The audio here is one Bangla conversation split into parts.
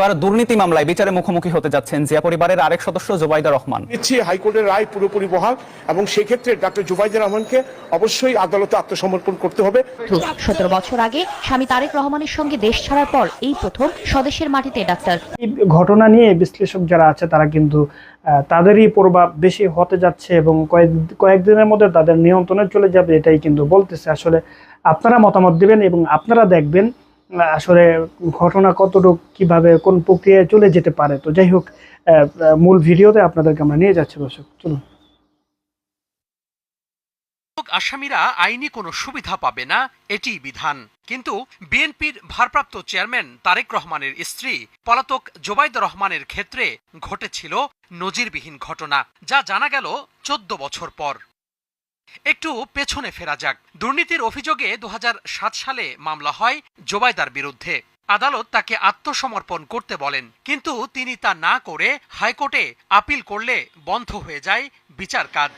এবার দুর্নীতি মামলায় বিচারে মুখোমুখি হতে যাচ্ছেন জিয়া পরিবারের আরেক সদস্য জোবাইদা রহমান। নিচ্ছি হাইকোর্টের রায় পুরোপুরি বহাল এবং সেক্ষেত্রে ডক্টর জুবাইদুর রহমানকে অবশ্যই আদালতে আত্মসমর্পণ করতে হবে। সতেরো বছর আগে স্বামী তারেক রহমানের সঙ্গে দেশ ছাড়ার পর এই প্রথম স্বদেশের মাটিতে ডাক্তার। এই ঘটনা নিয়ে বিশ্লেষক যারা আছে তারা কিন্তু আহ, তাদেরই প্রভাব বেশি হতে যাচ্ছে এবং কয়েক কয়েকদিনের মধ্যে তাদের নিয়ন্ত্রণে চলে যাবে এটাই কিন্তু বলতেছে। আসলে আপনারা মতামত দিবেন এবং আপনারা দেখবেন আসলে ঘটনা কতটুকু, কীভাবে, কোন প্রক্রিয়ায় চলে যেতে পারে? তো যাই হোক মূল ভিডিওতে আপনাদেরকে আমরা নিয়ে যাচ্ছি দর্শক, চলুন। আসামিরা আইনি কোনো সুবিধা পাবে না এটি বিধান। কিন্তু বিএনপির ভারপ্রাপ্ত চেয়ারম্যান তারেক রহমানের স্ত্রী পলাতক জোবাইদ রহমানের ক্ষেত্রে ঘটেছিল নজিরবিহীন ঘটনা, যা জানা গেল চোদ্দ বছর পর। একটু পেছনে ফেরা যাক। দুর্নীতির অভিযোগে দু হাজার সাত সালে মামলা হয় জোবায়দার বিরুদ্ধে। আদালত তাকে আত্মসমর্পণ করতে বলেন, কিন্তু তিনি তা না করে হাইকোর্টে আপিল করলে বন্ধ হয়ে যায় বিচার কাজ।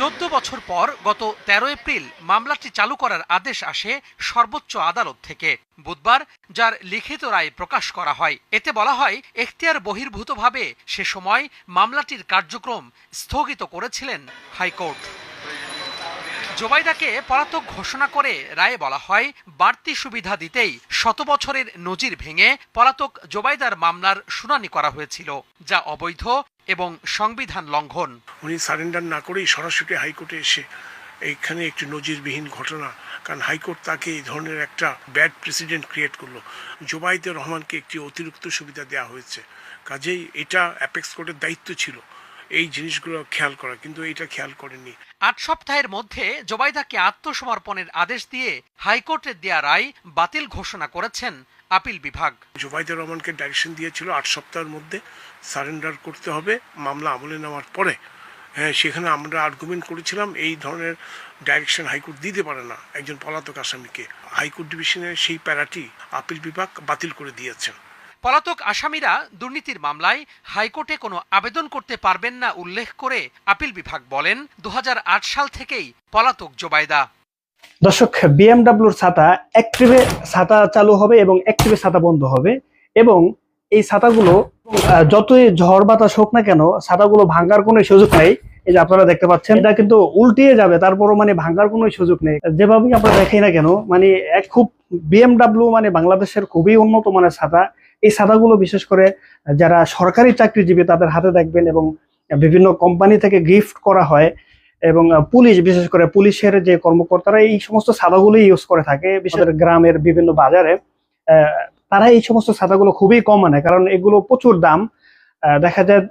চোদ্দ বছর পর গত তেরো এপ্রিল মামলাটি চালু করার আদেশ আসে সর্বোচ্চ আদালত থেকে। বুধবার যার লিখিত রায় প্রকাশ করা হয়। এতে বলা হয়, এখতিয়ার বহির্ভূতভাবে সে সময় মামলাটির কার্যক্রম স্থগিত করেছিলেন হাইকোর্ট। জোবাইদাকে পলাতক ঘোষণা করে রায়ে বলা হয়, বাড়তি সুবিধা দিতেই শত বছরের নজির ভেঙে পলাতক জোবাইদার মামলার শুনানি করা হয়েছিল, যা অবৈধ এবং সংবিধান লঙ্ঘন। উনি সারেন্ডার না করেই সরাসরি হাইকোর্টে এসে এইখানে একটি নজিরবিহীন ঘটনা কারণ হাইকোর্ট তাকে এই ধরনের একটা ব্যাড প্রেসিডেন্ট ক্রিয়েট করল। জুবাইদুর রহমানকে একটি অতিরিক্ত সুবিধা দেওয়া হয়েছে। কাজেই এটা অ্যাপেক্স কোর্টের দায়িত্ব ছিল এই জিনিসগুলো খেয়াল করা কিন্তু এটা খেয়াল করেনি আট সপ্তাহের মধ্যে জোবাইদাকে আত্মসমর্পণের আদেশ দিয়ে হাইকোর্টের দেয়া রায় বাতিল ঘোষণা করেছেন আপিল বিভাগ। জুবাইদুর রহমানকে ডাইরেকশন দিয়েছিল আট সপ্তাহের মধ্যে সারেন্ডার করতে হবে। মামলা আমলে নেওয়ার পরে হ্যাঁ সেখানে আমরা আর্গুমেন্ট করেছিলাম এই ধরনের ডাইরেকশন হাইকোর্ট দিতে পারে না একজন পলাতক আসামিকে। হাইকোর্ট ডিভিশনের সেই প্যারাটি আপিল বিভাগ বাতিল করে দিয়েছেন পলাতক আসামিরা দুর্নীতির মামলায় হাইকোর্টে কোনো আবেদন করতে পারবেন না উল্লেখ করে আপিল বিভাগ বলেন দু হাজার আট সাল থেকেই পলাতক জোবাইদা। দর্শক, বিএমডাব্লিউর ছাতা অ্যাক্টিভে ছাতা চালু হবে এবং অ্যাক্টিভে ছাতা বন্ধ হবে এবং এই ছাতাগুলো যতই ঝড় বাতাস হোক না কেন, ছাতাগুলো ভাঙ্গার কোনো সুযোগ নেই। এই যে আপনারা দেখতে পাচ্ছেন, এটা কিন্তু উল্টিয়ে যাবে, তারপরও মানে ভাঙ্গার কোনো সুযোগ নেই। যেভাবেই আমরা দেখি না কেন মানে এক খুব বিএমডাব্লিউ মানে বাংলাদেশের খুবই উন্নত মানের ছাতা। এই ছাতাগুলো বিশেষ করে যারা সরকারি চাকরিজীবী, তাদের হাতে দেখবেন এবং বিভিন্ন কোম্পানি থেকে গিফট করা হয়। এবং পুলিশ, বিশেষ করে পুলিশের যে কর্মকর্তারা, এই সমস্ত ছাতাগুলো ইউজ করে থাকে। বিশেষ গ্রামের বিভিন্ন বাজারে তারা এই সমস্ত ছাতাগুলো খুবই কম আনে, কারণ এগুলো প্রচুর দাম। দেখা যায়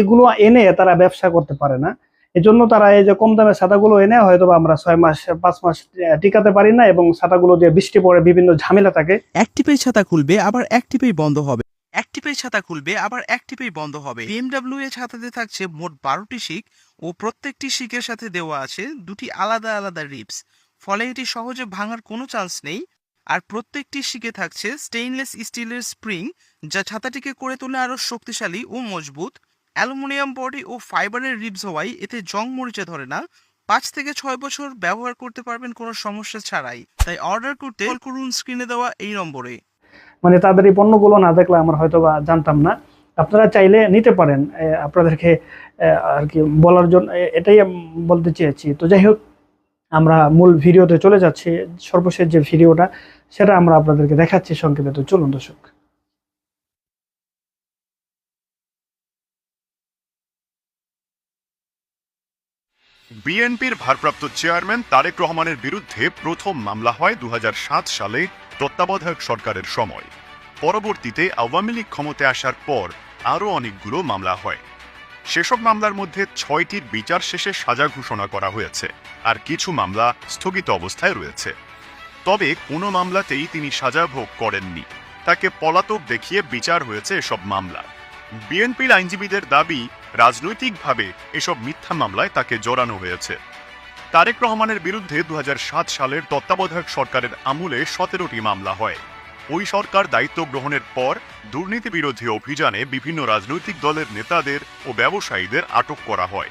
এগুলো এনে তারা ব্যবসা করতে পারে না। এজন্য তারা এই যে কম দামে ছাতাগুলো এনে হয়তো আমরা ছয় মাস, পাঁচ মাস টিকাতে পারি না এবং ছাতাগুলো দিয়ে বৃষ্টি পড়ে বিভিন্ন ঝামেলা থাকে। অ্যাক্টিভেই ছাতা খুলবে, আবার অ্যাক্টিভেই বন্ধ হবে। অ্যাক্টিভেই ছাতা খুলবে, আবার অ্যাক্টিভেই বন্ধ হবে। বিএমডব্লিউ এর ছাতাতে থাকছে মোট বারোটি শিক ও প্রত্যেকটি শিকের সাথে দেওয়া আছে দুটি আলাদা আলাদা রিপস ফলে এটি সহজে ভাঙার কোনো চান্স নেই। আর প্রত্যেকটি শিকে থাকছে স্টেইনলেস স্টিলের স্প্রিং যা ছাতাটিকে করে তোলে আরও শক্তিশালী ও মজবুত। অ্যালুমিনিয়াম বডি ও ফাইবারের রিবস হওয়ায় এতে জং মরিচে ধরে না। পাঁচ থেকে ছয় বছর ব্যবহার করতে পারবেন কোনো সমস্যা ছাড়াই। তাই অর্ডার করতে করুন স্ক্রিনে দেওয়া এই নম্বরে। মানে তাদের এই পণ্যগুলো না দেখলে আমরা হয়তো বা জানতাম না। আপনারা চাইলে নিতে পারেন আপনাদেরকে আর কি বলার জন্য এটাই বলতে চেয়েছি। তো যাই হোক, আমরা মূল ভিডিওতে চলে যাচ্ছি, সর্বশেষ যে ভিডিওটা, সেটা আমরা আপনাদেরকে দেখাচ্ছি সংক্ষেপে। তো চলুন দর্শক। বিএনপির ভারপ্রাপ্ত চেয়ারম্যান তারেক রহমানের বিরুদ্ধে প্রথম মামলা হয় দু হাজার সাত সালে। তত্ত্বাবধায়ক সরকারের সময়। পরবর্তীতে আওয়ামী লীগ ক্ষমতায় আসার পর আরও অনেকগুলো মামলা হয়। সেসব মামলার মধ্যে ছয়টির বিচার শেষে সাজা ঘোষণা করা হয়েছে আর কিছু মামলা স্থগিত অবস্থায় রয়েছে। তবে কোনো মামলাতেই তিনি সাজা ভোগ করেননি। তাকে পলাতক দেখিয়ে বিচার হয়েছে এসব মামলা। বিএনপির আইনজীবীদের দাবি, রাজনৈতিকভাবে এসব মিথ্যা মামলায় তাকে জড়ানো হয়েছে। তারেক রহমানের বিরুদ্ধে দু হাজার সাত সালের তত্ত্বাবধায়ক সরকারের আমলে সতেরোটি মামলা হয়। ওই সরকার দায়িত্ব গ্রহণের পর দুর্নীতি বিরোধী অভিযানে বিভিন্ন রাজনৈতিক দলের নেতাদের ও ব্যবসায়ীদের আটক করা হয়।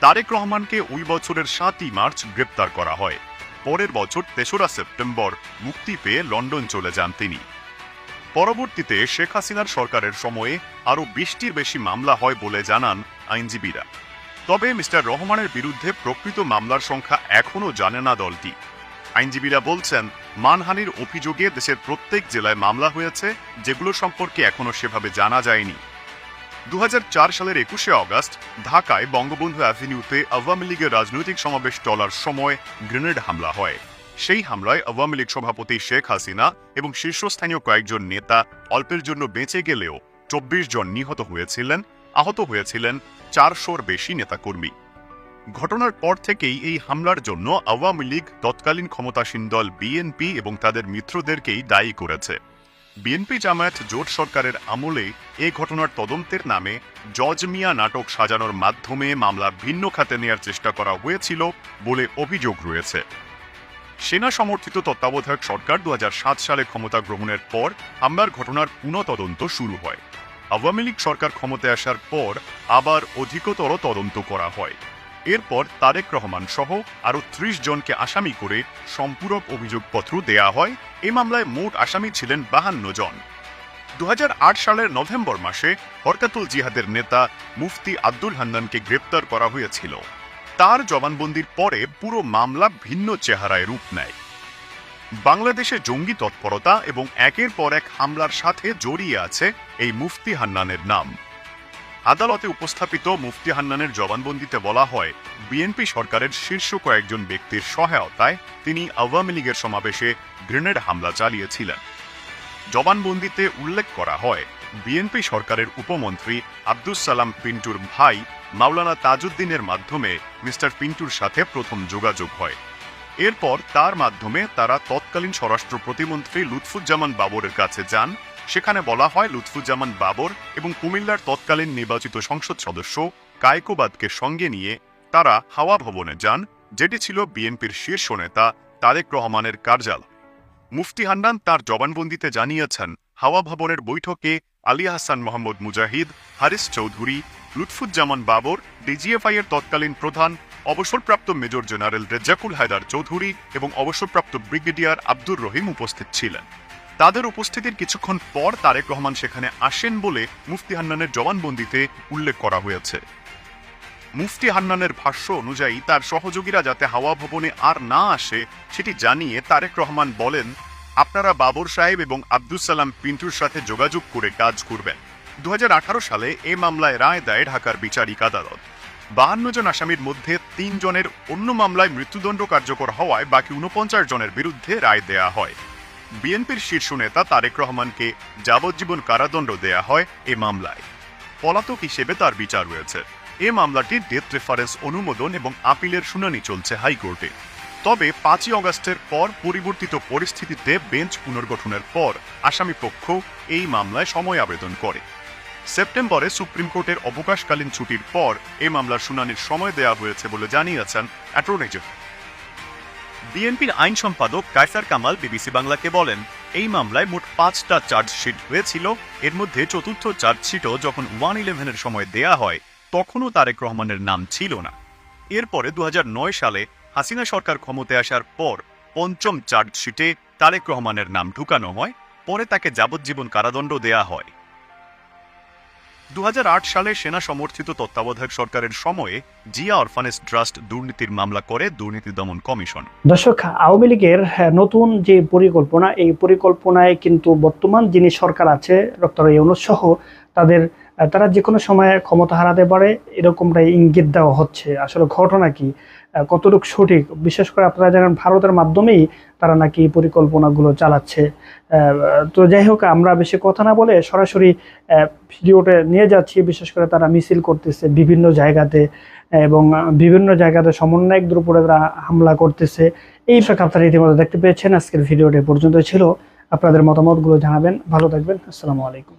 তারেক রহমানকে ওই বছরের সাতই মার্চ গ্রেপ্তার করা হয়। পরের বছর তেসরা সেপ্টেম্বর মুক্তি পেয়ে লন্ডন চলে যান তিনি। পরবর্তীতে শেখ হাসিনার সরকারের সময়ে আরও বিশটির বেশি মামলা হয় বলে জানান আইনজীবীরা। তবে মিস্টার রহমানের বিরুদ্ধে প্রকৃত মামলার সংখ্যা এখনও জানে না দলটি। আইনজীবীরা বলছেন, মানহানির অভিযোগে দেশের প্রত্যেক জেলায় মামলা হয়েছে, যেগুলো সম্পর্কে এখনও সেভাবে জানা যায়নি। দু হাজার চার সালের একুশে অগস্ট ঢাকায় বঙ্গবন্ধু অ্যাভিনিউতে আওয়ামী লীগের রাজনৈতিক সমাবেশ চলার সময় গ্রেনেড হামলা হয়। সেই হামলায় আওয়ামী লীগ সভাপতি শেখ হাসিনা এবং শীর্ষস্থানীয় কয়েকজন নেতা অল্পের জন্য বেঁচে গেলেও চব্বিশ জন নিহত হয়েছিলেন। আহত হয়েছিলেন চারশোর বেশি নেতাকর্মী। ঘটনার পর থেকেই এই হামলার জন্য আওয়ামী লীগ তৎকালীন ক্ষমতাসীন দল বিএনপি এবং তাদের মিত্রদেরকেই দায়ী করেছে। বিএনপি জামায়াত জোট সরকারের আমলে এ ঘটনার তদন্তের নামে জজ মিয়া নাটক সাজানোর মাধ্যমে মামলা ভিন্ন খাতে নেয়ার চেষ্টা করা হয়েছিল বলে অভিযোগ রয়েছে। সেনা সমর্থিত তত্ত্বাবধায়ক সরকার দু হাজার সাত সালে ক্ষমতা গ্রহণের পর হামলার ঘটনার পুনঃতদন্ত শুরু হয়। আওয়ামী লীগ সরকার ক্ষমতায় আসার পর আবার অধিকতর তদন্ত করা হয়। এরপর তারেক রহমান সহ আরও ত্রিশ জনকে আসামি করে সম্পূরক অভিযোগপত্র দেয়া হয়। এ মামলায় মোট আসামি ছিলেন বাহান্ন জন। দু হাজার আট সালের নভেম্বর মাসে হরকাতুল জিহাদের নেতা মুফতি আব্দুল হান্নানকে গ্রেপ্তার করা হয়েছিল। তার জবানবন্দির পরে পুরো মামলা ভিন্ন চেহারায় রূপ নেয়। বাংলাদেশে জঙ্গি তৎপরতা এবং একের পর এক হামলার সাথে জড়িয়ে আছে এই মুফতি হান্নানের নাম। আদালতে উপস্থাপিত মুফতি হান্নানের জবানবন্দিতে বলা হয়, বিএনপি সরকারের শীর্ষ কয়েকজন ব্যক্তির সহায়তায় তিনি আওয়ামী লীগের সমাবেশে গ্রেনেড হামলা চালিয়েছিলেন। জবানবন্দিতে উল্লেখ করা হয়, বিএনপি সরকারের উপমন্ত্রী আব্দুস সালাম পিন্টুর ভাই মাওলানা তাজউদ্দিনের মাধ্যমে মিস্টার পিন্টুর সাথে প্রথম যোগাযোগ হয়। এরপর তার মাধ্যমে তারা তৎকালীন স্বরাষ্ট্র প্রতিমন্ত্রী লুৎফুজ্জামান বাবরের কাছে যান। সেখানে বলা হয় লুৎফুজ্জামান বাবর এবং কুমিল্লার তৎকালীন নির্বাচিত সংসদ সদস্য কায়কোবাদকে সঙ্গে নিয়ে তারা হাওয়া ভবনে যান, যেটি ছিল বিএনপির শীর্ষ নেতা তারেক রহমানের কার্যালয়। মুফতি হান্নান তার জবানবন্দিতে জানিয়েছেন, হাওয়া ভবনের বৈঠকে আলী হাসান মোহাম্মদ মুজাহিদ, হারিস চৌধুরী, লুৎফুজ্জামান বাবর ডিজিএফআই এর তৎকালীন প্রধান অবসরপ্রাপ্ত মেজর জেনারেল রেজ্জাকুল হায়দার চৌধুরী এবং অবসরপ্রাপ্ত ব্রিগেডিয়ার আব্দুর রহিম উপস্থিত ছিলেন। তাদের উপস্থিতির কিছুক্ষণ পর তারেক রহমান সেখানে আসেন বলে মুফতি হান্নানের জবানবন্দিতে উল্লেখ করা হয়েছে। মুফতি হান্নানের ভাষ্য অনুযায়ী, তার সহযোগীরা যাতে হাওয়া ভবনে আর না আসে, সেটি জানিয়ে তারেক রহমান বলেন, আপনারা বাবর সাহেব এবং আব্দুস সালাম পিন্টুর সাথে যোগাযোগ করে কাজ করবেন। দু হাজার আঠারো সালে এ মামলায় রায় দেয় ঢাকার বিচারিক আদালত। বাহান্ন জন আসামির মধ্যে তিন জনের অন্য মামলায় মৃত্যুদণ্ড কার্যকর হওয়ায় বাকি উনপঞ্চাশ জনের বিরুদ্ধে রায় দেয়া হয়। বিএনপির শীর্ষ নেতা তারেক রহমানকে যাবজ্জীবন কারাদণ্ড দেয়া হয় এ মামলায়। পলাতক হিসেবে তার বিচার রয়েছে। এ মামলাটি ডেথ রেফারেন্স অনুমোদন এবং আপিলের শুনানি চলছে হাইকোর্টে। তবে পাঁচই অগস্টের পর পরিবর্তিত পরিস্থিতিতে বেঞ্চ পুনর্গঠনের পর আসামি পক্ষ এই মামলায় সময় আবেদন করে। সেপ্টেম্বরে সুপ্রিম কোর্টের অবকাশকালীন ছুটির পর এই মামলার শুনানির সময় দেওয়া হয়েছে বলে জানিয়েছেন অ্যাটর্নি জেনারেল। বিএনপির আইন সম্পাদক কায়সার কামাল বিবিসি বাংলাকে বলেন, এই মামলায় মোট পাঁচটা চার্জশিট হয়েছিল। এর মধ্যে চতুর্থ চার্জশিটও যখন ওয়ান ইলেভেনের সময় দেয়া হয়, তখনও তারেক রহমানের নাম ছিল না। এরপরে দু হাজার নয় সালে হাসিনা সরকার ক্ষমতায় আসার পর পঞ্চম চার্জশিটে তারেক রহমানের নাম ঢুকানো হয়। পরে তাকে যাবজ্জীবন কারাদণ্ড দেয়া হয়। দুহাজার আট সালে সেনা সমর্থিত তত্ত্বাবধায়ক সরকারের সময়ে জিয়া অরফানেজ ট্রাস্ট দুর্নীতির মামলা করে দুর্নীতি দমন কমিশন। দর্শক আওয়ামী লীগের হ্যাঁ, নতুন যে পরিকল্পনা এই পরিকল্পনায় কিন্তু বর্তমান যিনি সরকার আছে ডক্টর ইউনুস সহ তাদের তারা যে কোনো সময় ক্ষমতা হারাতে পারে, এরকমটাই ইঙ্গিত দেওয়া হচ্ছে। আসলে ঘটনা কি? কতটুকু সঠিক? বিশেষ করে আপনারা জানেন, ভারতের মাধ্যমেই তারা নাকি পরিকল্পনাগুলো চালাচ্ছে। তো যাই হোক, আমরা বেশি কথা না বলে সরাসরি ভিডিওটা নিয়ে যাচ্ছি। বিশেষ করে তারা মিছিল করতেছে বিভিন্ন জায়গাতে এবং বিভিন্ন জায়গাতে সমন্বয়কদের উপরে তারা হামলা করতেছে। এই ফাঁকা আপনারা ইতিমধ্যে দেখতে পেয়েছেন, আজকের ভিডিওটি পর্যন্ত ছিল। আপনাদের মতামতগুলো জানাবেন। ভালো থাকবেন। আসসালামু আলাইকুম।